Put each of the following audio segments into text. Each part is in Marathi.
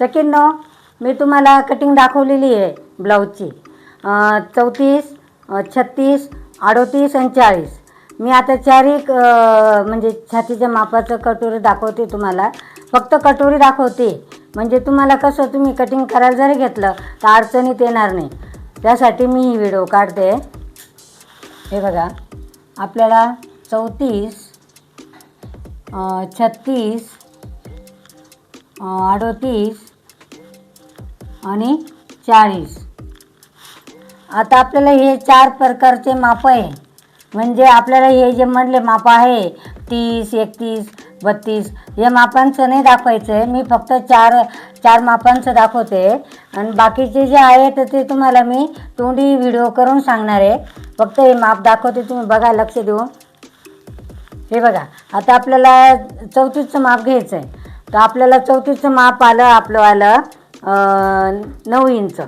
सेकंड मी तुम्हाला कटिंग दाखवलेली आहे ब्लाऊजची चौतीस छत्तीस अडोतीस आणि चाळीस. मी आता चारही म्हणजे छातीच्या मापाचं कटोरी दाखवते तुम्हाला. फक्त कटोरी दाखवते. म्हणजे तुम्हाला कसं तुम्ही कटिंग करायला जरी घेतलं तर अडचणीत येणार नाही. त्यासाठी मी ही व्हिडिओ काढते. हे बघा. आपल्याला चौतीस छत्तीस अडोतीस आणि चाळीस. आता आपल्याला हे चार प्रकारचे माप आहे. म्हणजे आपल्याला हे जे म्हणले माप आहे तीस एकतीस बत्तीस या मापांचं नाही दाखवायचं आहे मी फक्त चार चार मापांचं दाखवते. आणि बाकीचे जे आहे तर ते तुम्हाला मी तोंडी व्हिडिओ करून सांगणार आहे. फक्त हे माप दाखवते तुम्ही बघा लक्ष देऊन. हे बघा आता आपल्याला चौतीसचं माप घ्यायचं आहे तर आपल्याला चौतीसचं माप आलं आपलं आलं नऊ इंच.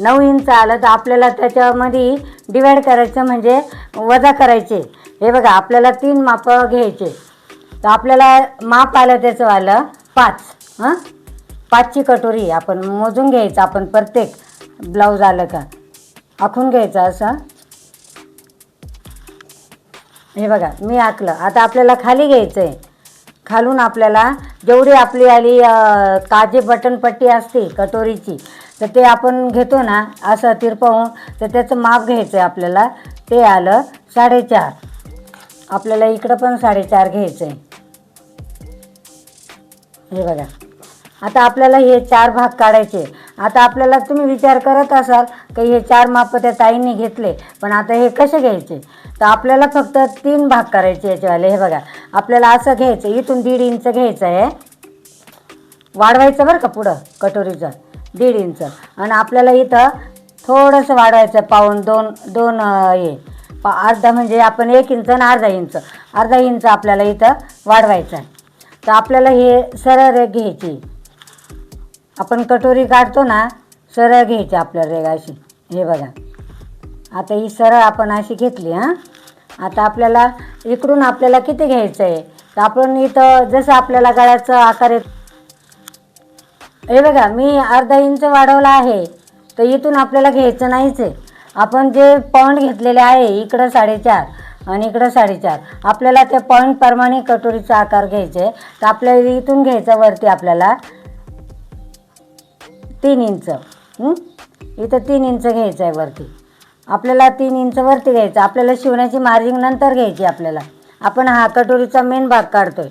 नऊ इंच आलं तर आपल्याला त्याच्यामध्ये डिवाईड करायचं म्हणजे वजा करायचे. हे बघा आपल्याला तीन मापं घ्यायचे. तर आपल्याला माप आलं त्याचं आलं पाच. हां? पाचची कटोरी आपण मोजून घ्यायचं आपण प्रत्येक ब्लाऊज आलं का? आखून घ्यायचं असं. हे बघा मी आखलं. आता आपल्याला खाली घ्यायचं आहे खालून आपल्याला जेवढी आपली आली अं, काजी बटनपट्टी असते कटोरीची तर ते आपण घेतो ना असं तिरपवून तर त्याचं माप घ्यायचं आहे आपल्याला. ते आलं साडेचार. आपल्याला इकडं पण साडेचार घ्यायचं आहे हे बघा. आता आपल्याला हे चार भाग काढायचे. आता आपल्याला तुम्ही विचार करत असाल की हे चार माप त्या ताईंनी घेतले पण आता हे कसे घ्यायचे? तर आपल्याला फक्त तीन भाग करायचे याच्यावाले. हे बघा आपल्याला असं घ्यायचं इथून दीड इंच घ्यायचं आहे. वाढवायचं बरं का पुढं कटोरीचं दीड इंच. आणि आपल्याला इथं थोडंसं वाढवायचं पाऊन दोन दोन हे. पा अर्धा म्हणजे आपण एक इंच आणि अर्धा इंच. अर्धा इंच आपल्याला इथं वाढवायचं आहे. तर आपल्याला हे सरळ रेग घ्यायची. आपण कटोरी काढतो ना सरळ घ्यायची आपल्याला रेग अशी. हे बघा. आता ही सरळ आपण अशी घेतली हां. आता आपल्याला इकडून आपल्याला किती घ्यायचं आहे तर आपण इथं जसं आपल्याला गळ्याचं आकार येत हे बघा मी अर्धा इंच वाढवला आहे. तर इथून आपल्याला घ्यायचं नाहीच आहे आपण जे पॉईंट घेतलेले आहे इकडं साडेचार आणि इकडं साडेचार. आपल्याला त्या पॉईंटप्रमाणे कटोरीचा आकार घ्यायचा आहे तर आपल्याला इथून घ्यायचं वरती आपल्याला तीन इंच. इथं तीन इंच घ्यायचं आहे वरती. आपल्याला तीन इंच वरती घ्यायचं. आपल्याला शिवण्याची मार्जिंग नंतर घ्यायची आपल्याला. आपण हा कटोरीचा मेन भाग काढतोय.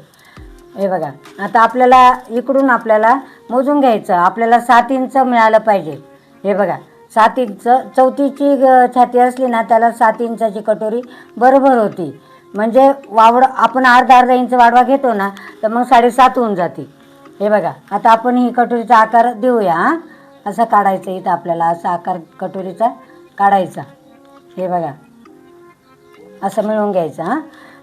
हे बघा. आता आपल्याला इकडून आपल्याला मोजून घ्यायचं. आपल्याला सात इंच मिळालं पाहिजे. हे बघा. सात इंच चौथीची छाती असली ना त्याला सात इंचाची कटोरी बरोबर होती. म्हणजे वावड आपण अर्धा अर्धा इंच वाढवा घेतो ना तर मग साडेसात होऊन जाते. हे बघा. आता आपण ही कटोरीचा आकार देऊया हां. असं काढायचं इथं आपल्याला असा आकार कटोरीचा. काढायचा. हे बघा. असं मिळून घ्यायचं हां.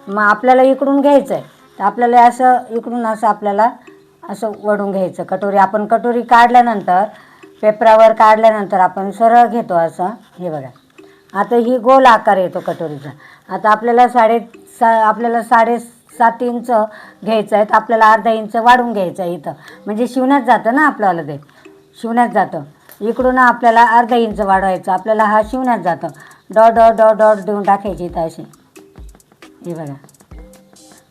मग आपल्याला इकडून घ्यायचं आहे तर आपल्याला असं इकडून असं आपल्याला असं वडून घ्यायचं. कटोरी आपण कटोरी काढल्यानंतर पेपरावर काढल्यानंतर आपण सरळ घेतो असं. हे बघा. आता ही गोल आकार येतो कटोरीचा. आता आपल्याला साडे सा आपल्याला साडेसात इंच घ्यायचं आहे. तर आपल्याला अर्धा इंच वाढून घ्यायचं आहे इथं. म्हणजे शिवण्यात जातं ना आपल्याला ते. शिवण्यात जातं. इकडून आपल्याला अर्धा इंच वाढवायचं आपल्याला हा शिवण्यात जातं. डॉट डॉट डॉट डॉट देऊन टाकायची इथं अशी हे बघा.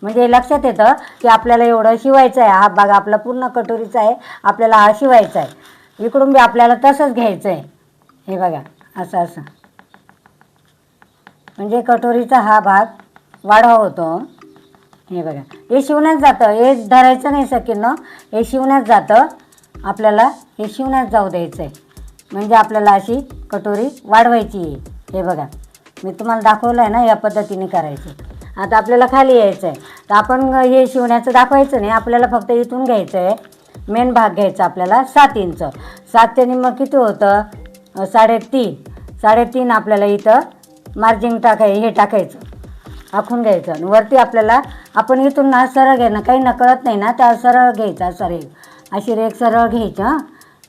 म्हणजे लक्षात येतं की आपल्याला एवढं शिवायचं आहे हा भाग आपला पूर्ण कटोरीचा आहे. आपल्याला हा शिवायचा आहे इकडून बी आपल्याला तसंच घ्यायचं आहे हे बघा. असं असं. म्हणजे कटोरीचा हा भाग वाढवा होतो. हे बघा. हे शिवण्यात जातं. हे धरायचं नाही सकीनं हे शिवण्यात जातं. आपल्याला हे शिवण्यात जाऊ द्यायचं आहे म्हणजे आपल्याला अशी कटोरी वाढवायची आहे. हे बघा मी तुम्हाला दाखवलं आहे ना या पद्धतीने करायचं. आता आपल्याला खाली यायचं आहे तर आपण हे शिवण्याचं दाखवायचं नाही आपल्याला फक्त इथून घ्यायचं आहे मेन भाग घ्यायचा आपल्याला सात इंच. सातच्यानी मग किती होतं? साडेतीन. साडेतीन आपल्याला इथं मार्जिंग टाकाय हे टाकायचं. आखून घ्यायचं. आणि वरती आपल्याला आपण इथून ना सरळ घ्यायना काही नकळत कळत नाही ना त्या सरळ घ्यायचा सरळ. अशी रेख सरळ घ्यायची हां.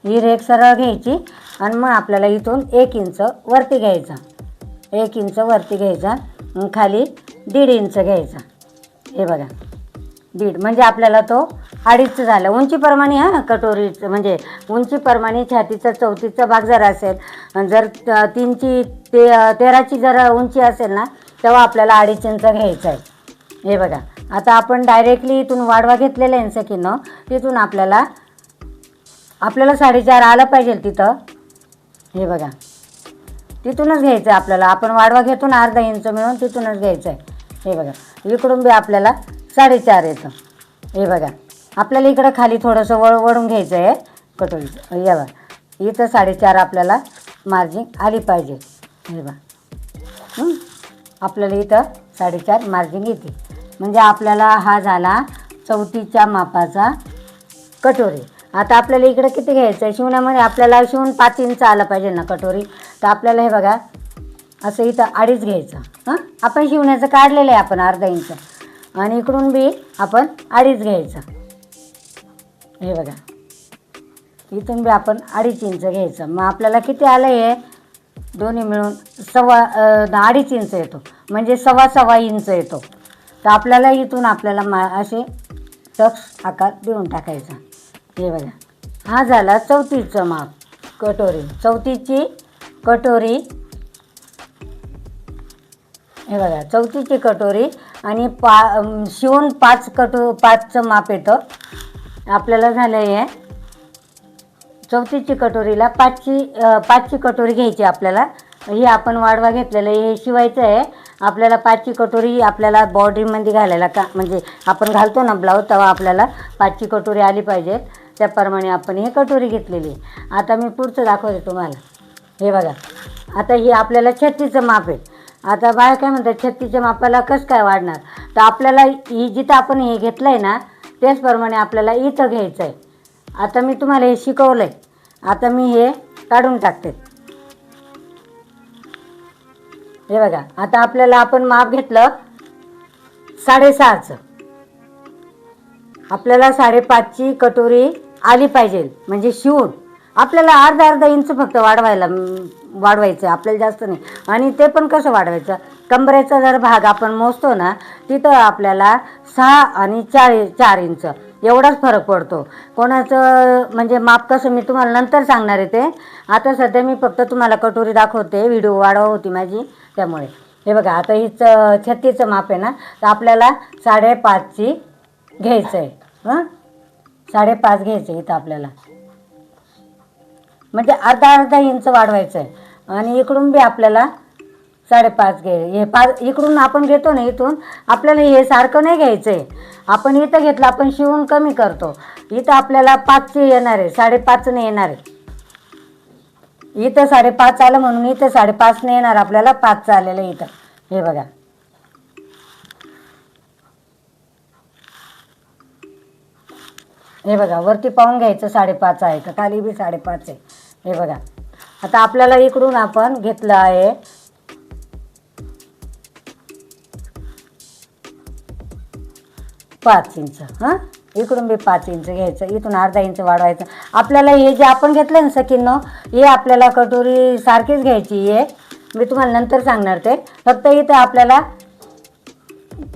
ही रेख सरळ घ्यायची आणि मग आपल्याला इथून एक इंच वरती घ्यायचा. एक इंच वरती घ्यायचा खाली दीड इंच घ्यायचा. हे बघा. दीड. म्हणजे आपल्याला तो अडीचचं झालं. उंचीप्रमाणे हां कटोरीचं म्हणजे उंचीप्रमाणे छातीचा चौथीचा भाग जर असेल जर तीनची ते तेराची जर उंची असेल ना तेव्हा आपल्याला अडीच इंच घ्यायचं आहे. हे बघा. आता आपण डायरेक्टली इथून वाढवा घेतलेला आहे सखीनं. तिथून आपल्याला आपल्याला साडेचार आलं पाहिजे तिथं. हे बघा. तिथूनच घ्यायचं आहे आपल्याला. आपण वाढवा घेतो ना अर्धा इंच मिळून तिथूनच घ्यायचं आहे हे बघा. इकडून बी आपल्याला साडेचार येतं. हे बघा. आपल्याला इकडं खाली थोडंसं वळ वळून घ्यायचं आहे कटोरीचं हे बघा. इथं साडेचार आपल्याला मार्जिन आली पाहिजे. हे बघा. आपल्याला इथं साडेचार मार्जिन येते. म्हणजे आपल्याला हा झाला चौथीच्या मापाचा कटोरी. आता आपल्याला इकडं किती घ्यायचं आहे शिवण्यामध्ये आपल्याला शिवून पाच इंच आलं पाहिजे ना कटोरी. तर आपल्याला हे बघा असं इथं अडीच घ्यायचं. हां? आपण शिवण्याचं काढलेलं आहे आपण अर्धा इंच. आणि इकडून बी आपण अडीच घ्यायचं. हे बघा. इथून बी आपण अडीच इंच घ्यायचं. मग आपल्याला किती आलं आहे दोन्ही मिळून सव्वा अडीच इंच येतो. म्हणजे सव्वा सव्वा इंच येतो. तर आपल्याला इथून आपल्याला मा असे टक्स आकार देऊन टाकायचा. हे बघा. हा झाला चौथीचं माप. कटोरी. चौथीची कटोरी. हे बघा. चौथीची कटोरी आणि पा शिवून पाच कटो पाचचं माप येतं. आपल्याला झालं आहे चौथीची कटोरीला पाचची पाचची कटोरी घ्यायची आपल्याला. ही आपण वाढवा घेतलेलं आहे. हे शिवायचं आहे. आपल्याला पाचची कटोरी आपल्याला बॉर्डरीमध्ये घालायला का म्हणजे आपण घालतो ना ब्लाऊज तेव्हा आपल्याला पाचची कटोरी आली पाहिजे. त्याप्रमाणे आपण ही कटोरी घेतलेली आहे. आता मी पुढचं दाखवते तुम्हाला. हे बघा. आता ही आपल्याला छत्तीचं माप आहे. आता बाय काय म्हणतात छत्तीच्या मापाला कसं काय वाढणार? तर आपल्याला ही जिथं आपण हे घेतलं आहे ना त्याचप्रमाणे आपल्याला इथं घ्यायचं आहे आता मी तुम्हाला हे शिकवलं आहे आता मी हे काढून टाकते. हे बघा आता आपल्याला आपण माप घेतलं साडेसहाचं. आपल्याला साडेपाचची कटोरी आली पाहिजे म्हणजे शिवून. आपल्याला अर्धा अर्धा इंच फक्त वाढवायला वाढवायचं आहे आपल्याला जास्त नाही. आणि ते पण कसं वाढवायचं? कमरेचा जर भाग आपण मोजतो ना तिथं आपल्याला सहा आणि चार चार इंच. एवढाच फरक पडतो. कोणाचं म्हणजे माप कसं मी तुम्हाला नंतर सांगणार आहे ते. आता सध्या मी फक्त तुम्हाला कटोरी दाखवते व्हिडिओ वाढव होती माझी त्यामुळे. हे बघा आता हीच छत्तीचं माप आहे ना तर आपल्याला साडेपाचची घ्यायचं आहे. हां? साडेपाच घ्यायचं आहे इथं आपल्याला. म्हणजे अर्धा अर्धा इंच वाढवायचं आहे. आणि इकडून बी आपल्याला साडेपाच घे. हे पाच इकडून आपण घेतो ना इथून आपल्याला हे सारखं नाही घ्यायचं आहे आपण इथं घेतलं आपण शिवून कमी करतो. इथं आपल्याला पाचचे येणार आहे साडेपाचने येणार आहे. इथं साडेपाच आलं म्हणून इथं साडेपाचने येणार आपल्याला पाचचं आलेलं इथं. हे बघा. हे बघा वरती पाहून घ्यायचं साडेपाच आहे. का खाली बी साडेपाच आहे. हे बघा. आता आपल्याला इकडून आपण घेतलं आहे पाच इंच हां? इकडून बी पाच इंच घ्यायचं इथून अर्धा इंच वाढवायचं. आपल्याला हे जे आपण घेतलं ना सकीनं हे आपल्याला कटोरी सारखीच घ्यायची आहे. मी तुम्हाला नंतर सांगणार ते. फक्त इथं आपल्याला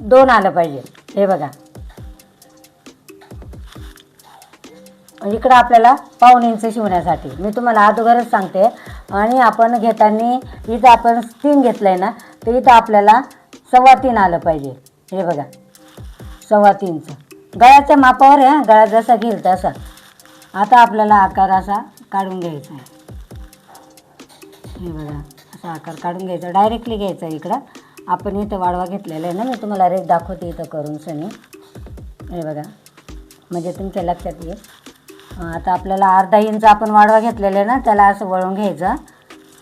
दोन आलं पाहिजे. हे बघा. इकडं आपल्याला पाऊन इंच शिवण्यासाठी. मी तुम्हाला अगोदरच सांगते. आणि आपण घेताना इथं आपण तीन घेतलं आहे ना तर इथं आपल्याला सव्वा तीन आलं पाहिजे. हे बघा. सव्वा तीनचं. गळ्याच्या मापावर आहे गळा जसा घेईल तसा. आता आपल्याला आकार असा काढून घ्यायचा आहे. हे बघा असा आकार काढून घ्यायचा. डायरेक्टली घ्यायचा इकडं. आपण इथं वाढवा घेतलेला आहे ना मी तुम्हाला रेट दाखवते इथं करून सनी. हे बघा म्हणजे तुमच्या लक्षात येईल. आता आपल्याला अर्धा इंच आपण वाढवा घेतलेला आहे ना त्याला असं वळून घ्यायचं.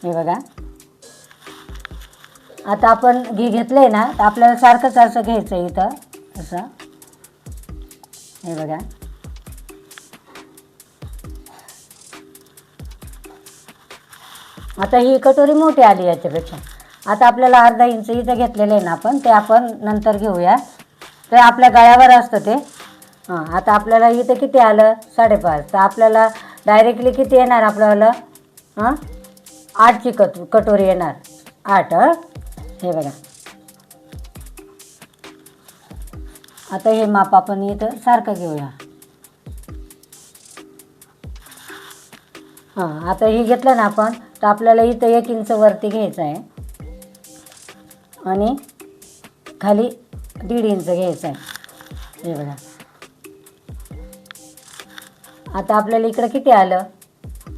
हे बघा. आता आपण घी घेतलं आहे ना तर आपल्याला सारखंच असं घ्यायचं आहे इथं. असं. हे बघा. आता ही कटोरी मोठी आली याच्यापेक्षा. आता आपल्याला अर्धा इंच इथं घेतलेलं आहे ना आपण ते आपण नंतर घेऊया. ते आपल्या गळ्यावर असतं ते. हां आता आपल्याला इथं किती आलं? साडेपाच. तर आपल्याला डायरेक्टली किती येणार आपल्याला? हां आठची कट कटोरी येणार. आठ हं? हे बघा. आता हे माप आपण इथं सारखं घेऊया. हां आता हे घेतलं ना आपण तर आपल्याला इथं एक इंच वरती घ्यायचं आहे. आणि खाली दीड इंच घ्यायचं आहे. हे बघा. आता आपल्याला इकडं किती आलं?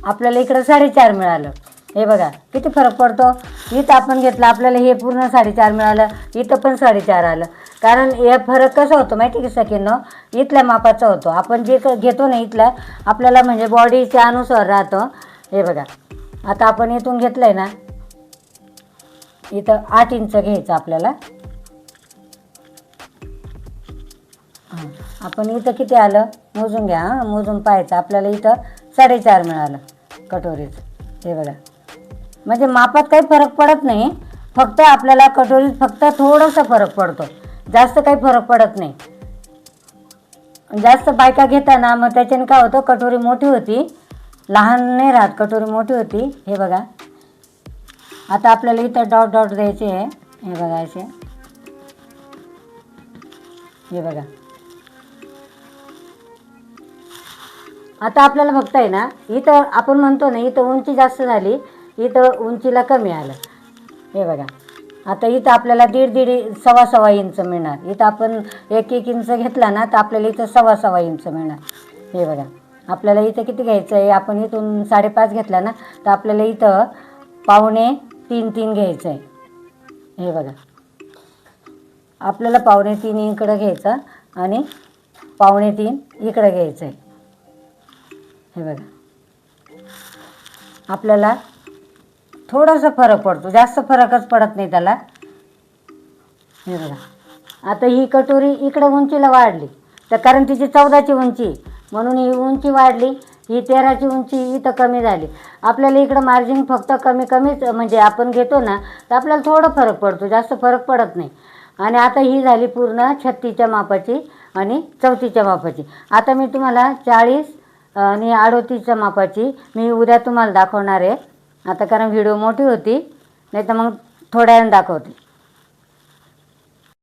आपल्याला इकडं साडेचार मिळालं. हे बघा किती फरक पडतो? इथं आपण घेतलं आपल्याला हे पूर्ण साडेचार मिळालं इथं पण साडेचार आलं. कारण हे फरक कसा होतो माहिती की सकीनं इथल्या मापाचा होतो. आपण जे क- घेतो ना इथला आपल्याला म्हणजे बॉडीच्या अनुसार राहतं. हे बघा. आता आपण इथून घेतलं आहे ना इथं आठ इंच घ्यायचं आपल्याला. आपण इथं किती आलं? मोजून घ्या हां. मोजून पाहायचं. आपल्याला इथं साडेचार मिळालं कटोरीचं हे बघा. म्हणजे मापात काही फरक पडत नाही. फक्त आपल्याला कटोरीत फक्त थोडंसं फरक पडतो. जास्त काही फरक पडत नाही. जास्त बायका घेताना मग त्याच्याने काय होतं कटोरी मोठी होती. लहान नाही राहत कटोरी मोठी होती. हे बघा. आता आपल्याला इथं डॉट डॉट द्यायचे आहे. हे बघा असे. हे बघा. आता आपल्याला फक्त आहे ना इथं आपण म्हणतो ना इथं उंची जास्त झाली इथं उंचीला कमी आलं. हे बघा. आता इथं आपल्याला दीड दीड सव्वा सव्वा इंच मिळणार. इथं आपण एक एक इंच घेतला ना तर आपल्याला इथं सव्वा सव्वा इंच मिळणार. हे बघा आपल्याला इथं किती घ्यायचं आहे आपण इथून साडेपाच घेतला ना तर आपल्याला इथं पावणे तीन तीन घ्यायचं आहे हे बघा आपल्याला पावणे तीन इकडं घ्यायचं आणि पावणे तीन इकडं घ्यायचं आहे हे बघा आपल्याला थोडासा फरक पडतो. जास्त फरकच पडत नाही त्याला. हे बघा. आता ही कटोरी इकडं उंचीला वाढली. तर कारण तिची चौदाची उंची म्हणून ही उंची वाढली. ही तेराची उंची इथं कमी झाली. आपल्याला इकडं मार्जिन फक्त कमी कमीच म्हणजे आपण घेतो ना तर आपल्याला थोडं फरक पडतो. जास्त फरक पडत नाही. आणि आता ही झाली पूर्ण छत्तीच्या मापाची आणि चौथीच्या मापाची. आता मी तुम्हाला चाळीस आणि अडोतीसच्या मापाची मी उद्या तुम्हाला दाखवणार आहे. आता कारण व्हिडिओ मोठी होती नाही तर मग थोड्या वेळानं दाखवते